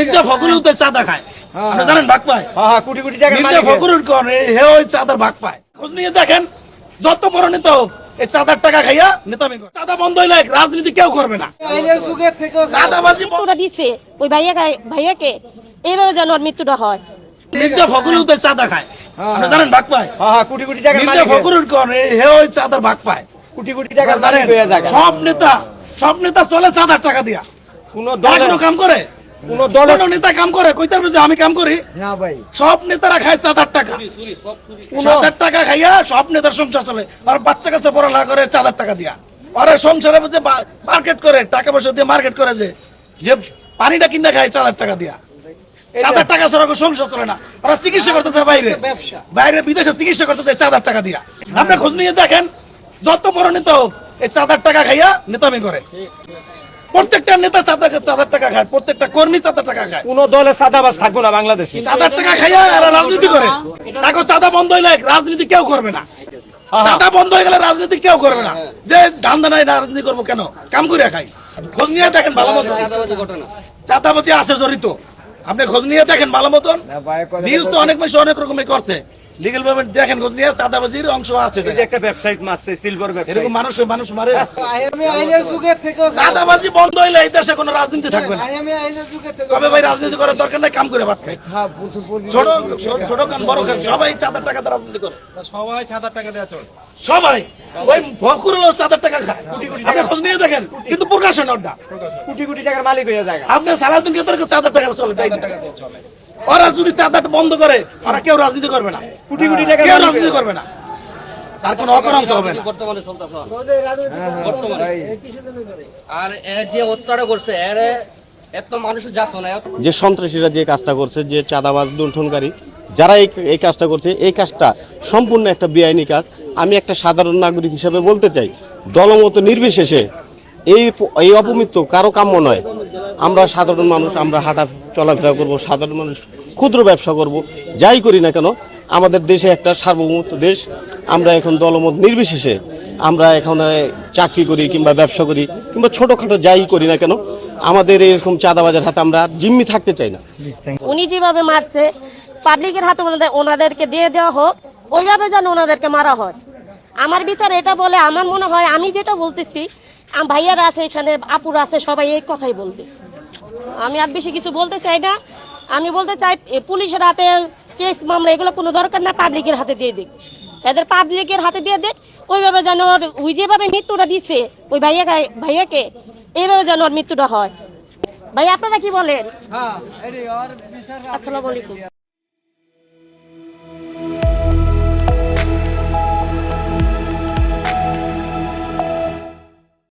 মির্জা ফখরুল তো চাঁদা খায়। আপনি জানেন ভাগ পায়? হ্যাঁ হ্যাঁ কোটি কোটি টাকার মির্জা ফখরুল কোন হে ওই চাঁদার ভাগ পায়। খোঁজ নিয়ে দেখেন যত বড় নেতা হোক এই চাঁদার টাকা খাইয়া নেতামি চাঁদা বন্ধ হইলে রাজনীতি কেউ করবে না। চাঁদাবাজি বন্ধ- দিছে ওই ভাইয়াকে। এইভাবে যেন ওর মৃত্যুটা হয়। মির্জা ফখরুল তো চাঁদা খায়। আপনি জানেন ভাগ পায়? হ্যাঁ হ্যাঁ কোটি কোটি টাকার মির্জা ফখরুল কোন হে ওই চাঁদার ভাগ পায়। কোটি কোটি মালিক জানেন সব নেতা সব নেতা চলে চাঁদার টাকা দিয়া। কোনো কাম করে? কোন দলের নেতা কাম করে? কইতে পারবে যে আমি কাম করি? না ভাই। সব নেতারা খায় টাকা। চাঁদার টাকা খাইয়া সব নেতার সংসার চলে। আর বাচ্চা কাছে পড়ালেখা করে টাকা দিয়া। সংসারে যে মার্কেট করে টাকা পয়সা দিয়ে মার্কেট করে যে যে পানিটা কিনে খায় চাঁদার টাকা দিয়া। চাঁদার টাকা ছাড়া সংসার চলে না। ওরা চিকিৎসা করতেছে বাইরে। বাইরে বিদেশে চিকিৎসা করতেছে চাঁদার টাকা দিয়া। আপনি খোঁজ নিয়ে দেখেন যত বড় নেতা হোক এই চাঁদার টাকা খাইয়া নেতামি করে। প্রত্যেকটা নেতা চাঁদা চাঁদার টাকা খায় প্রত্যেকটা কর্মী চাঁদার টাকা খায়। কোন দলে সাদাবাজ থাকব না বাংলাদেশে। চাঁদার টাকা খাইয়া আর রাজনীতি করে। তাকে চাঁদা বন্ধ হইলে রাজনীতি কেউ করবে না। চাঁদা বন্ধ হয়ে গেলে রাজনীতি কেউ করবে না। যে ধান্দা নাই রাজনীতি করব কেন? কাম করে খাই। খোঁজ নিয়ে দেখেন ভালো মতো। চাঁদাবাজি আছে জড়িত। আপনি খোঁজ নিয়ে দেখেন ভালো মতন। নিউজ তো অনেক মানুষ অনেক রকমের করছে। লিগেল ভাবে দেখেন খোঁজ নিয়ে চাঁদাবাজির অংশ আছে একটা ব্যবসায়িক মারছে সিলভার ব্যবসায়ী এরকম মানুষ মানুষ মারে। চাঁদাবাজি বন্ধ হইলে এই দেশে কোনো রাজনীতি থাকবে না। তবে ভাই রাজনীতি করার দরকার নাই কাম করে হ্যাঁ, পরিমাণে- ছোট ছোট- কান বড় কান সবাই চাঁদার টাকাতে রাজনীতি করে। সবাই সাদার টাকা দেওয়া চল। সবাই। ওই চাঁদার টাকা খায়। আপনি খোঁজ নিয়ে দেখেন কিন্তু প্রকাশন ওটা কোটি কোটি টাকার মালিক হয়ে যায়। আপনি সারাদিন কে তাদেরকে চাঁদার টাকা চলে যাই ওরা যদি চাঁদাটা বন্ধ করে ওরা কেউ রাজনীতি করবে না। কোটি কোটি টাকার কেউ রাজনীতি করবে না। তার কোনো অকরাংশ হবে না। বর্তমানে চলতেছে বর্তমানে আর যে হত্যাটা করছে এর এত মানুষ জাত না যে সন্ত্রাসীরা যে কাজটা করছে যে চাঁদাবাজ লুণ্ঠনকারী যারা এই এই কাজটা করছে এই কাজটা সম্পূর্ণ একটা বেআইনি কাজ। আমি একটা সাধারণ নাগরিক হিসাবে বলতে চাই, দলমত নির্বিশেষে এই এই অপমৃত্য কারও কাম্য নয়। আমরা সাধারণ মানুষ, আমরা হাঁটা চলাফেরা করব, সাধারণ মানুষ ক্ষুদ্র ব্যবসা করব, যাই করি না কেন, আমাদের দেশে একটা সার্বভৌমত্ব দেশ, আমরা এখন দলমত নির্বিশেষে, আমরা এখানে চাকরি করি কিংবা ব্যবসা করি, কিংবা ছোটোখাটো যাই করি না কেন, আমাদের এরকম চাঁদাবাজার হাতে আমরা জিম্মি থাকতে চাই না। উনি যেভাবে মারছে পাবলিকের হাতে ওনাদের, ওনাদেরকে দিয়ে দেওয়া হোক, ওইভাবে যেন ওনাদেরকে মারা হয়। আমার বিচার এটা বলে আমার মনে হয় আমি যেটা বলতেছি আম ভাইয়ারা আছে এখানে আপুরা আছে সবাই এই কথাই বলবে। আমি আর বেশি কিছু বলতে চাই না। আমি বলতে চাই পুলিশের হাতে কেস মামলা এগুলো কোনো দরকার না পাবলিকের হাতে দিয়ে দিক। এদের পাবলিকের হাতে দিয়ে দেখ ওইভাবে যেন ওর ওই যেভাবে মৃত্যুটা দিছে ওই ভাইয়াকে ভাইয়াকে এইভাবে যেন ওর মৃত্যুটা হয়। ভাই আপনারা কি বলেন? আসসালামু আলাইকুম।